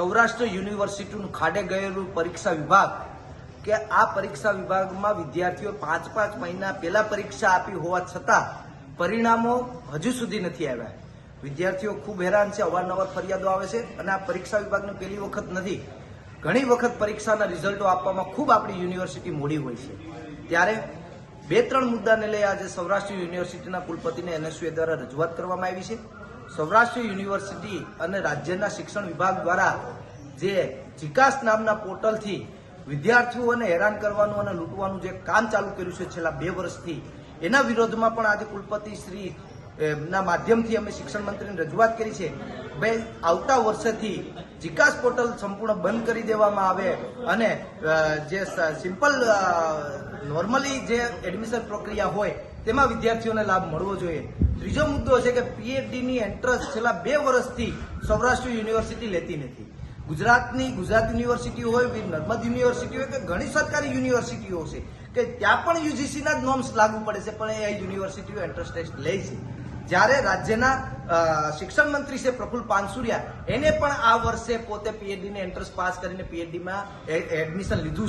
સૌરાષ્ટ્ર યુનિવર્સિટીનું ખાડે ગયેલું પરીક્ષા વિભાગ કે આ પરીક્ષા વિભાગમાં વિદ્યાર્થીઓ પાંચ પાંચ મહિના પહેલા પરીક્ષા આપી હોવા છતાં પરિણામો હજુ સુધી નથી આવ્યા. વિદ્યાર્થીઓ ખૂબ હેરાન છે, અવારનવાર ફરિયાદો આવે છે અને આ પરીક્ષા વિભાગને પહેલી વખત નથી. ઘણી વખત પરીક્ષાના રિઝલ્ટો આપવામાં ખૂબ આપણી યુનિવર્સિટી મોડી હોય છે. ત્યારે બે ત્રણ મુદ્દાને લઈ આજે સૌરાષ્ટ્ર યુનિવર્સિટીના કુલપતિને એનએસયુએ દ્વારા રજૂઆત કરવામાં આવી છે. સૌરાષ્ટ્ર યુનિવર્સિટી અને રાજ્યના શિક્ષણ વિભાગ દ્વારા જે જીકાસ નામના પોર્ટલથી વિદ્યાર્થીઓને હેરાન કરવાનું અને લૂંટવાનું જે કામ ચાલુ કર્યું છે છેલ્લા બે વર્ષથી, એના વિરોધમાં પણ આજે કુલપતિ શ્રી ના માધ્યમથી અમે શિક્ષણ મંત્રીને રજૂઆત કરી છે. ભાઈ આવતા વર્ષેથી જીકાસ પોર્ટલ સંપૂર્ણ બંધ કરી દેવામાં આવે અને જે સિમ્પલ નોર્મલી જે એડમિશન પ્રક્રિયા હોય, તેમાં વિદ્યાર્થીઓને લાભ મળવો જોઈએ. ત્રીજો મુદ્દો છે કે પીએચડીની એન્ટ્રન્સ છેલ્લા બે વર્ષથી સૌરાષ્ટ્ર યુનિવર્સિટી લેતી નથી. ગુજરાતની ગુજરાત યુનિવર્સિટી હોય નર્મદ યુનિવર્સિટી હોય કે ઘણી સરકારી યુનિવર્સિટીઓ છે કે ત્યાં પણ યુજીસીના જ નોર્મ્સ લાગુ પડે છે, પણ એ યુનિવર્સિટીઓ એન્ટ્રન્સ ટેસ્ટ લે છે. જ્યારે રાજ્યના શિક્ષણ મંત્રી છે પ્રફુલ પાનસુરિયા, એને પણ આ વર્ષે પોતે પીએચડીની એન્ટ્રન્સ પાસ કરીને પીએચડીમાં એડમિશન લીધું